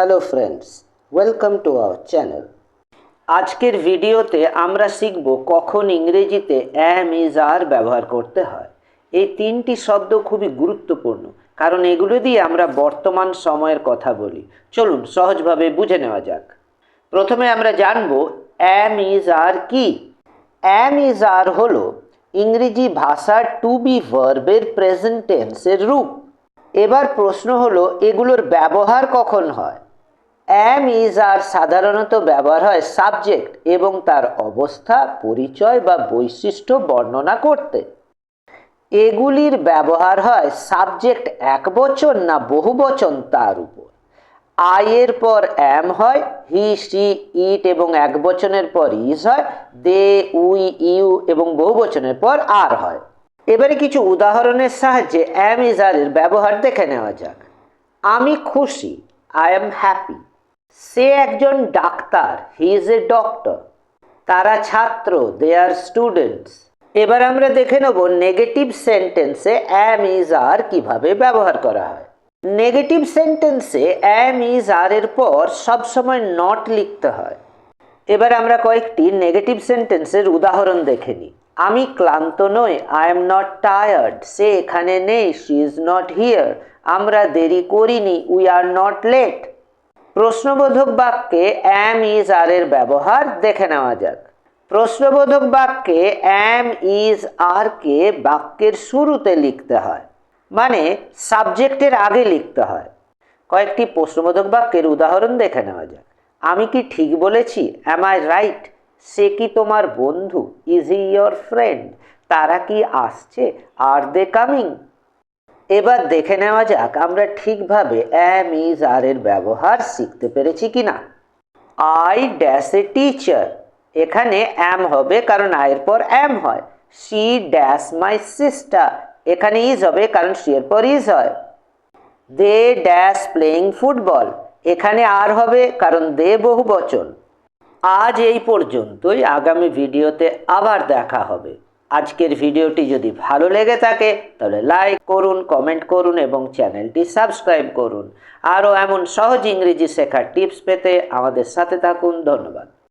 Hello friends welcome to our channel আজকের ভিডিওতে আমরা শিখব কখন ইংরেজিতে অ্যাম ইজ আর ব্যবহার করতে হয়। এই তিনটি শব্দ খুবই গুরুত্বপূর্ণ, কারণ এগুলো দিয়ে আমরা বর্তমান সময়ের কথা বলি। চলুন, সহজভাবে বুঝে নেওয়া যাক। প্রথমে আমরা জানব অ্যাম ইজ আর কি? অ্যাম ইজ আর হলো ইংরেজি ভাষার টু বি ভার্বের প্রেজেন্ট টেন্সের রূপ। এবার প্রশ্ন হলো, এগুলোর ব্যবহার কখন হয়? অ্যাম ইজ আর সাধারণত ব্যবহার হয় সাবজেক্ট এবং তার অবস্থা, পরিচয় বা বৈশিষ্ট্য বর্ণনা করতে। এগুলির ব্যবহার হয় সাবজেক্ট এক বচন না বহু বচন তার উপর। আয়ের পর অ্যাম হয় হি সি ইট এবং এক বচনের পর ইজ হয় দে উই ইউ এবং বহু বচনের পর আর হয়। এবারে কিছু উদাহরণের সাহায্যে অ্যাম ইজ আর এর ব্যবহার দেখে নেওয়া যাক। আমি খুশি আই এম হ্যাপি সে একজন ডাক্তার হি ইজ এ ডক্টর তারা ছাত্র দে আর স্টুডেন্টস এবার আমরা দেখে নেব নেগেটিভ সেন্টেন্সে অ্যাম ইজ আর কীভাবে ব্যবহার করা হয়। নেগেটিভ সেন্টেন্সে অ্যাম ইজ আর এর পর সবসময় নট লিখতে হয়। এবার আমরা কয়েকটি নেগেটিভ সেন্টেন্সের উদাহরণ দেখে নিই। আমি ক্লান্ত নই আই এম নট টায়ার্ড সে এখানে নেই শি ইজ নট হিয়ার আমরা দেরি করিনি উই আর নট লেট প্রশ্নবোধক বাক্যে অ্যাম ইজ আর এর ব্যবহার দেখে নেওয়া যাক। প্রশ্নবোধক বাক্যে অ্যাম ইজ আর কে বাক্যের শুরুতে লিখতে হয় মানে সাবজেক্টের আগে লিখতে হয়। কয়েকটি প্রশ্নবোধক বাক্যের উদাহরণ দেখে নেওয়া যাক। আমি কি ঠিক বলেছি? অ্যাম আই রাইট সে কি তোমার বন্ধু? ইজ হি ইয়োর ফ্রেন্ড তারা কি আসছে? আর দে কামিং এবার দেখে নেওয়া যাক আমরা ঠিকভাবে অ্যাম ইজ আর এর ব্যবহার শিখতে পেরেছি কি না আই ড্যাশ এ টিচার এখানে অ্যাম হবে কারণ আয়ের পর অ্যাম হয়। সি ড্যাশ মাই সিস্টার এখানে ইজ হবে কারণ সি এর পর ইজ হয়। দে ড্যাশ প্লেয়িং ফুটবল এখানে আর হবে কারণ দে বহু বচন আজ এই পর্যন্তই। আগামী ভিডিওতে আবার দেখা হবে। আজকের ভিডিওটি যদি ভালো লেগে থাকে, তাহলে লাইক করুন কমেন্ট করুন এবং চ্যানেলটি সাবস্ক্রাইব করুন। আরও এমন সহজ ইংরেজি শেখার টিপস পেতে আমাদের সাথে থাকুন। ধন্যবাদ।